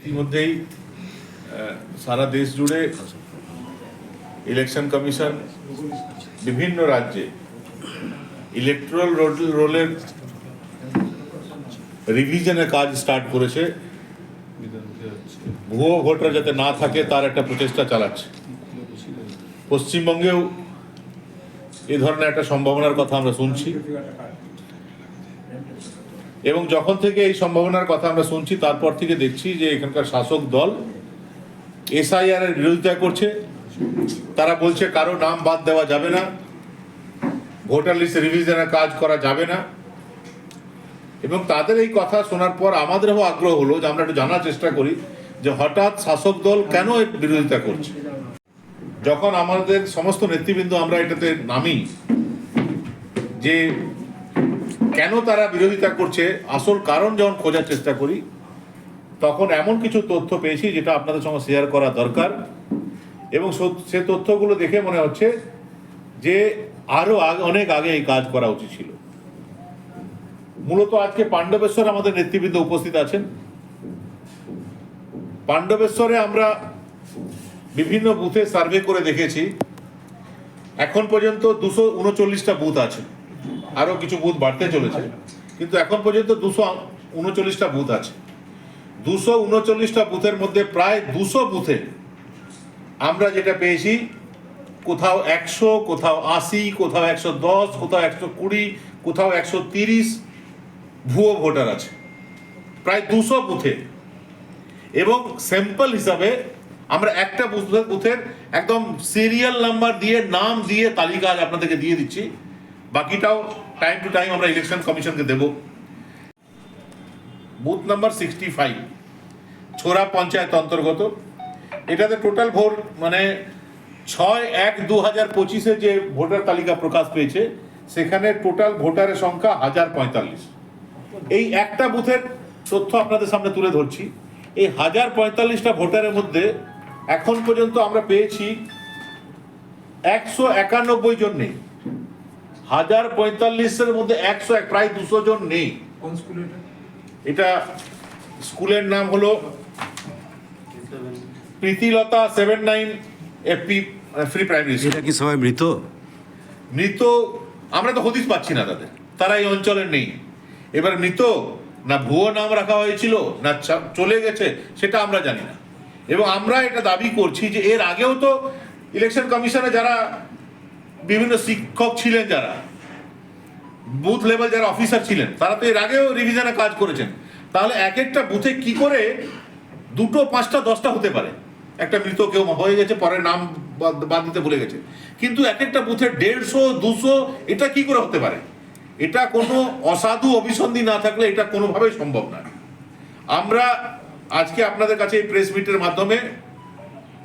ইতিমধ্যেই সারা দেশ জুড়ে ইলেকশন কমিশন বিভিন্ন রাজ্যে ইলেকট্রাল রোলের রিভিশনের কাজ স্টার্ট করেছে। ভুয়ো ভোটার যাতে না থাকে, তার একটা প্রচেষ্টা চালাচ্ছে। পশ্চিমবঙ্গেও এ ধরনের একটা সম্ভাবনার কথা আমরা শুনছি। এবং যখন থেকে এই সম্ভাবনার কথা আমরা শুনছি, তারপর থেকে দেখছি যে এখানকার শাসক দল এসআইআর এর বিরোধিতা করছে। তারা বলছে, কারও নাম বাদ দেওয়া যাবে না। ভোটার লিস্ট রিভিশনের কাজ করা যাবে না। এবং তাদের এই কথা শোনার পর আমাদেরও আগ্রহ হলো যে আমরা একটু জানার চেষ্টা করি যে হঠাৎ শাসক দল কেন বিরোধিতা করছে? যখন আমাদের সমস্ত নেতৃবৃন্দ আমরা এটাতে নামি যে কেন তারা বিরোধিতা করছে? আসল কারণ যখন খোঁজার চেষ্টা করি, তখন এমন কিছু তথ্য পেয়েছি যেটা আপনাদের সঙ্গে শেয়ার করা দরকার। এবং সে তথ্যগুলো দেখে মনে হচ্ছে যে আরও আগে, অনেক আগে এই কাজ করা উচিত ছিল। মূলত আজকে পাণ্ডবেশ্বর আমাদের নেতৃবৃন্দ উপস্থিত আছেন। পাণ্ডবেশ্বরে আমরা বিভিন্ন বুথে সার্ভে করে দেখেছি। এখন পর্যন্ত দুশো উনচল্লিশটা বুথ আছে। আরও কিছু বুথ বাড়তে চলেছে। কিন্তু এখন পর্যন্ত দুশো উনচল্লিশটা বুথ আছে। দুশো উনচল্লিশটা বুথের মধ্যে প্রায় দুশো বুথে আমরা যেটা পেয়েছি, কোথাও একশো, কোথাও আশি, কোথাও একশো দশ, কোথাও একশো কুড়ি, কোথাও একশো তিরিশ ভুয়ো ভোটার আছে। প্রায় দুশো বুথে। এবং স্যাম্পল হিসাবে আমরা একটা বুথের একদম সিরিয়াল নাম্বার দিয়ে, নাম দিয়ে তালিকা আজ আপনাদেরকে দিয়ে দিচ্ছি। বাকিটাও টাইম টু টাইম আমরা ইলেকশন কমিশনকে দেব। Booth number sixty five Chhora panchayat অন্তর্গত। এটাতে টোটাল ভোট মানে ছয় এক দু হাজার পঁচিশে যে ভোটার তালিকা প্রকাশ পেয়েছে, সেখানে টোটাল ভোটারের সংখ্যা হাজার পঁয়তাল্লিশ। এই একটা বুথের তথ্য আপনাদের সামনে তুলে ধরছি। এই হাজার পঁয়তাল্লিশটা ভোটারের মধ্যে এখন পর্যন্ত আমরা পেয়েছি একশো একানব্বই জন নেই। হাজার পঁয়তাল্লিশের মধ্যে একশো এক প্রায় দুশো জন নেই। কোন স্কুল এটা? স্কুলের নাম হলো Pritilata seven nine FP free primary school. এটা কি সবাই মৃত? মৃত আমরা তো হদিস পাচ্ছি না তাদের। তারা এই অঞ্চলের নেই। এবার মৃত না ভুয়ো নাম রাখা হয়েছিল না চা- চলে গেছে সেটা আমরা জানি না। এবং আমরা এটা দাবি করছি যে এর আগেও তো ইলেকশন কমিশনে যারা বিভিন্ন শিক্ষক ছিলেন যারা। বুথ লেভেল যারা অফিসার ছিলেন, তারা তো এর আগেও রিভিশনে কাজ করেছেন। তাহলে এক একটা বুথে কি করে দুটো, পাঁচটা, দশটা হতে পারে? একটা মৃত কেউ হয়ে গেছে পরে নাম বাদ- দিতে ভুলে গেছে। কিন্তু এক একটা বুথে দেড়শো, দুশো, এটা কি করে হতে পারে? এটা কোনো অসাধু অভিসন্ধি না থাকলে এটা কোনোভাবেই সম্ভব না। আমরা আজকে আপনাদের কাছে এই প্রেস মিটের মাধ্যমে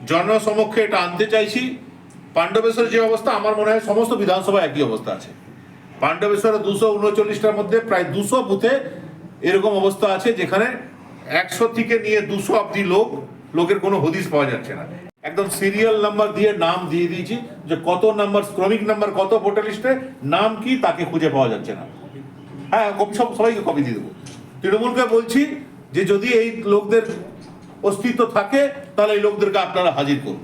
জনসমক্ষে এটা আনতে চাইছি। পাণ্ডবেশ্বরের যে অবস্থা, আমার মনে হয় সমস্ত বিধানসভা একই অবস্থা আছে। পাণ্ডবেশ্বরে দুশো উনচল্লিশটার মধ্যে প্রায় দুশো বুথে এরকম অবস্থা আছে, যেখানে একশো থেকে নিয়ে দুশো অব্দি লোক, লোকের কোনো হদিস পাওয়া যাচ্ছে না। একদম সিরিয়াল নাম্বার দিয়ে নাম দিয়ে দিয়েছি যে কত নাম্বার শ্রমিক নাম্বার কত ভোটার লিস্টে নাম কি তাকে খুঁজে পাওয়া যাচ্ছে না। হ্যাঁ কপি সব, সবাইকে কপি দিয়ে দেবো। তৃণমূলকে বলছি যে যদি এই লোকদের অস্তিত্ব থাকে, তাহলে এই লোকদেরকে আপনারা হাজির করুন।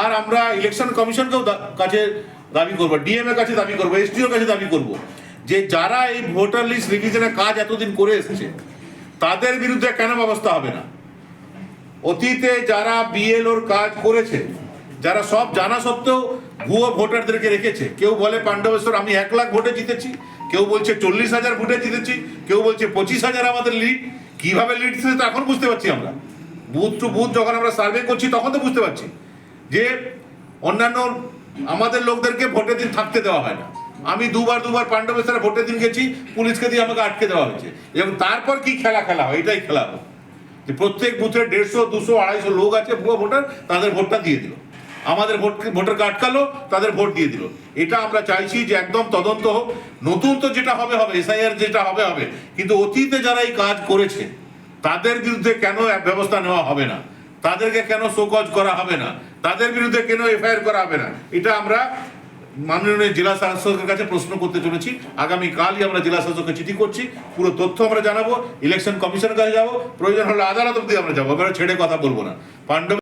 আর আমরা ইলেকশন কমিশনকেও কাছে দাবি করব ডিএম এর কাছে দাবি করব এসডিওর কাছে দাবি করব যে যারা এই ভোটার লিস্ট রিভিশনের কাজ এতদিন করে এসেছে, তাদের বিরুদ্ধে কেন ব্যবস্থা হবে না? অতীতে যারা বিএলওর কাজ করেছে, যারা সব জানা সত্ত্বেও ভুয়ো ভোটারদেরকে রেখেছে, কেউ বলে পাণ্ডবেশ্বর, আমি এক লাখ ভোটে জিতেছি, কেউ বলছে চল্লিশ হাজার ভোটে জিতেছি, কেউ বলছে পঁচিশ হাজার আমাদের লিড কীভাবে লিড তো এখন বুঝতে পারছি আমরা। বুথ টু বুথ যখন আমরা সার্ভে করছি, তখন তো বুঝতে পারছি। যে অন্যান্য আমাদের লোকদেরকে ভোটের দিন থাকতে দেওয়া হয় না। আমি দুবার দুবার পাণ্ডবেশ্বরে ভোটের দিন গেছি, পুলিশকে দিয়ে আমাকে আটকে দেওয়া হয়েছে। এবং তারপর কি খেলা খেলা হয়, এটাই খেলা হয় যে প্রত্যেক বুথে দেড়শো, দুশো, আড়াইশো লোক আছে, ভুয়ো ভোটার, তাদের ভোটটা দিয়ে দিল। আমাদের ভোট ভোটারকে আটকালো তাদের ভোট দিয়ে দিল। এটা আমরা চাইছি যে একদম তদন্ত হোক। নতুন তো যেটা হবে হবে, এসআইআর যেটা হবে হবে। কিন্তু অতীতে যারা এই কাজ করেছে, তাদের বিরুদ্ধে কেন ব্যবস্থা নেওয়া হবে না? তাদেরকে কেন শোকজ করা হবে না? তাদের বিরুদ্ধে কেন এফআইআর করা হবে না? এটা আমরা মাননীয় জেলা শাসকের কাছে প্রশ্ন করতে চলেছি। আগামীকালই আমরা জেলা শাসককে চিঠি করছি। পুরো তথ্য আমরা জানাব। ইলেকশন কমিশনের কাছে যাব। প্রয়োজন হলে আদালত অব্দি আমরা যাব। আমরা ছেড়ে কথা বলব না। পাণ্ডব